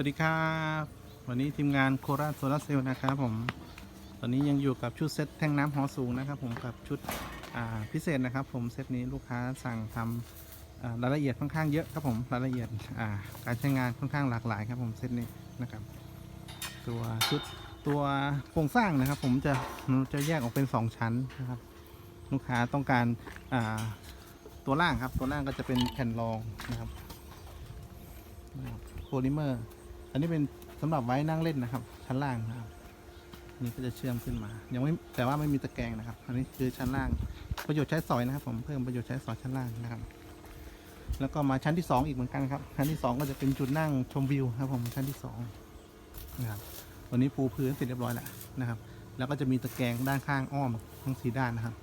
วัสดีครับ วันนี้ทีมงานโคราชโซลาเซลล์นะครับผม ตอนนี้ยังอยู่กับชุดเซตแท่งน้ำหอสูงนะครับผมกับชุดพิเศษนะครับ ผมเซตนี้ลูกค้าสั่งทำอ่ารายละเอียดค่อนข้างเยอะครับผมรายละเอียดการใช้งานค่อนข้างหลากหลายครับผมเซตนี้นะครับ ตัวชุดตัวโครงสร้างนะครับ ผมจะจะแยกออกเป็น 2 ชั้นนะครับ ลูกค้าต้องการาตัวล่างครับ ตัวล่างก็จะเป็นแผ่นรองนะครับโพลิเมอร์ นนี้เป็นสำหรับไว้นั่งเล่นนะครับ ชั้นล่างนะครับนี่ก็จะเชื่อมขึ้นมา ยังไม่แต่ว่าไม่มีตะแกรงนะครับ อันนี้คือชั้นล่าง ประโยชน์ใช้สอยนะครับ ผมเพิ่มประโยชน์ใช้สอยชั้นล่างนะครับ แล้วก็มาชั้นที่สองอีกเหมือนกันครับ ชั้นที่สองก็จะเป็นจุดนั่งชมวิวครับ ผมชั้นที่สองนะครับวันนี้ปูพื้นเสร็จเรียบร้อยแล้วนะครับ แล้วก็จะมีตะแกรงด้านข้างอ้อมทั้งสีด้านนะครับ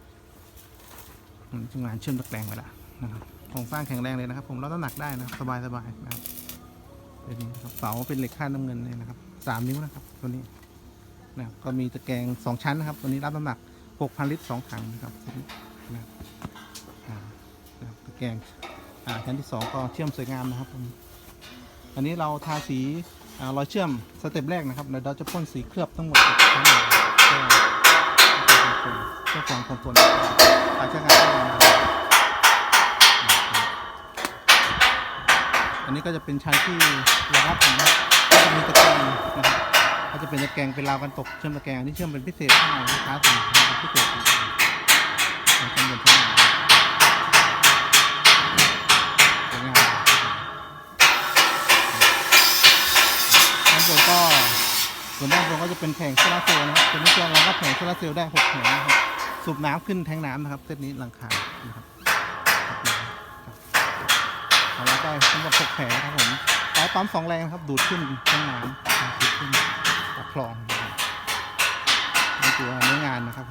อืมทีมงานเชื่อมตะแกรงไว้แล้วนะครับโครงสร้างแข็งแรงเลยนะครับ ผมรับน้ำหนักได้นะสบายสบายๆนะครับ เป็นเสาเป็นเหล็กค่าน้ำเงินเลยนะครับสามนิ้วนะครับ ตัวนี้นะก็มีตะแกรงสองชั้นนะครับ ตัวนี้รับน้ำหนัก6,000ลิตรสองถังนะครับตัวนี้นะตะแกรงอ่าชั้นที่สองก็เชื่อมสวยงามนะครับผมอันนี้เราทาสีอ่ารอยเชื่อมสเต็ปแรกนะครับเดี๋ยวเราจะพ่นสีเคลือบทั้งหมดทั้งหมดเพื่อเพื่อความคงทนการใช้งาน อันนี้ก็จะเป็นชั้นที่รองรับผมนะก็จะมีตะแกรงนะครับก็จะเป็นตะแกรงเป็นราวกันตกเชื่อมตะแกรงอันนี้เชื่อมเป็นพิเศษข้างในลูกค้าสั่งเป็นพิเศษของชั้นบนชั้นสวยงามด้านบนก็ส่วนด้านบนก็จะเป็นแผงโซลาร์เซลล์นะครับตัวนี้จะรองรับแผงโซลาร์เซลล์ได้หกแผงนะครับสูบน้ำขึ้นแทงน้ำนะครับเซตนี้หลังคานะครับ แล้วก็สำหรับหกแผงครับผมใช้ปั๊มสองแรงครับ ดูดขึ้นแทงน้ำดูดขึ้นจากคลองนะครับในตัวเนื้องานนะครับ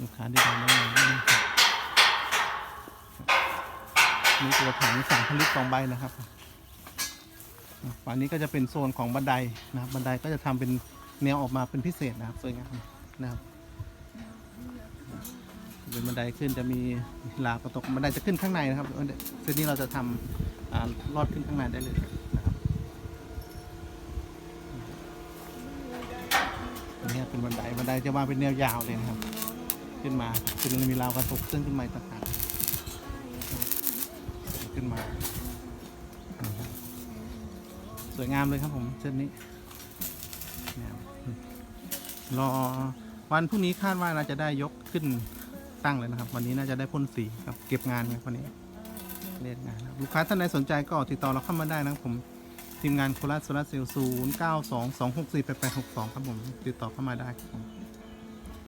ลูกค้าได้ดูเนื้องานด้วนะครับนี่ตัวถังสามพลิตสองใบนะครับฝั่งนี้ก็จะเป็นโซนของบันไดนะครับ บันไดก็จะทำเป็นแนวออกมาเป็นพิเศษนะครับสวยงามนะครับ เป็นบันไดขึ้นจะมีลาประตกบันไดจะขึ้นข้างในนะครับเซตนี้เราจะทำอ่าลอดขึ้นข้างในได้เลยนะครับนนี้เป็นบันไดบันไดจะวางเป็นแนวยาวเลยนะครับ ขึ้นมาคือมันมีราวกระตกซึ่งขึ้นมาต่างหากขึ้นมา สวยงามเลยครับผมเส้นนี้รอวันพรุ่งนี้คาดว่าเราจะได้ยกขึ้น ตั้งเลยนะครับ วันนี้น่าจะได้พ่นสีครับเก็บงานครับวันนี้เล่นงานนะลูกค้าท่านใดสนใจก็ติดต่อเราเข้ามาได้นะครับผมทีมงานโคราชโซลาร์เซลล์ศูนย์เก้าสองสองหกสี่แปดแปดหกสองครับผมติดต่อเข้ามาได้ครับผม